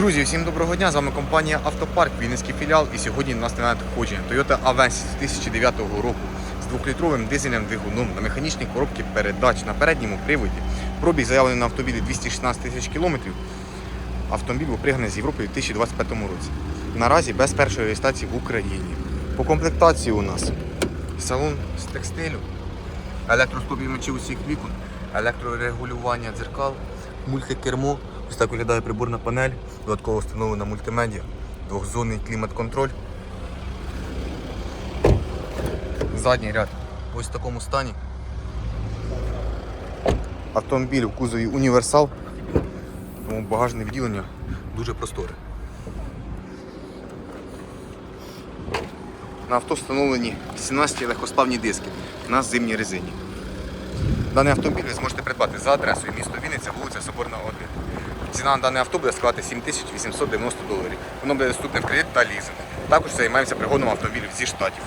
Друзі, всім доброго дня! З вами компанія Автопарк, Вінницький філіал. І сьогодні нас на надходження Toyota Avensis 2009 року з 2-літровим дизельним двигуном на механічній коробці передач на передньому приводі. Пробіг заявлений на автомобілі 216 тисяч кілометрів. Автомобіль був з Європи у 2025 році. Наразі без першої реєстрації в Україні. По комплектації у нас салон з текстилю, електростопівмачі усіх вікон, електрорегулювання дзеркал, мультикермо. Ось так виглядає приборна панель, додатково встановлена мультимедіа, двохзонний клімат-контроль. Задній ряд ось в такому стані. Автомобіль в кузові універсал, тому багажне відділення дуже просторе. На авто встановлені 18 легкосплавні диски на зимній резині. Даний автомобіль ви зможете придбати за адресою місто Вінниця, вулиця Соборна 1. Ціна на даний авто буде складати 7890 доларів. Воно буде доступне в кредит та лізинг. Також займаємося пригодом автомобілів зі штатів.